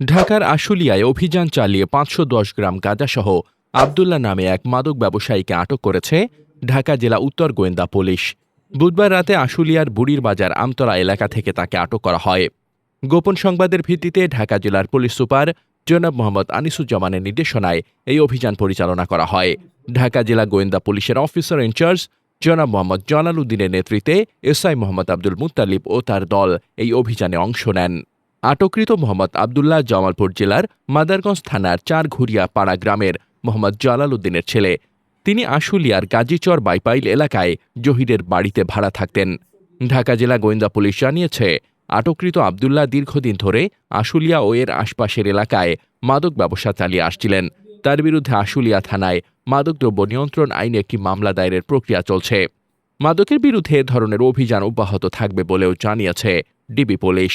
ঢাকার আশুলিয়ায় অভিযান চালিয়ে পাঁচশো দশ গ্রাম গাঁজাসহ আবদুল্লাহ নামে এক মাদক ব্যবসায়ীকে আটক করেছে ঢাকা জেলা উত্তর গোয়েন্দা পুলিশ। বুধবার রাতে আশুলিয়ার বুড়ির বাজার আমতলা এলাকা থেকে তাকে আটক করা হয়। গোপন সংবাদের ভিত্তিতে ঢাকা জেলার পুলিশ সুপার জনাব মোহাম্মদ আনিসুজ্জামানের নির্দেশনায় এই অভিযান পরিচালনা করা হয়। ঢাকা জেলা গোয়েন্দা পুলিশের অফিসার ইনচার্জ জনাব মোহাম্মদ জালাল উদ্দিনের নেতৃত্বে এসআই মোহাম্মদ আব্দুল মুতালিব ও তার দল এই অভিযানে অংশ নেন। আটককৃত মোহাম্মদ আবদুল্লাহ জামালপুর জেলার মাদারগঞ্জ থানার চারঘুরিয়া পাড়া গ্রামের মোহাম্মদ জালাল উদ্দিনের ছেলে। তিনি আশুলিয়ার গাজীচর বাইপাইল এলাকায় জহিরের বাড়িতে ভাড়া থাকতেন। ঢাকা জেলা গোয়েন্দা পুলিশ জানিয়েছে, আটককৃত আবদুল্লাহ দীর্ঘদিন ধরে আশুলিয়া ও এর আশপাশের এলাকায় মাদক ব্যবসা চালিয়ে আসছিলেন। তার বিরুদ্ধে আশুলিয়া থানায় মাদকদ্রব্য নিয়ন্ত্রণ আইনে একটি মামলা দায়েরের প্রক্রিয়া চলছে। মাদকের বিরুদ্ধে এ ধরনের অভিযান অব্যাহত থাকবে বলেও জানিয়েছে ডিবি পুলিশ।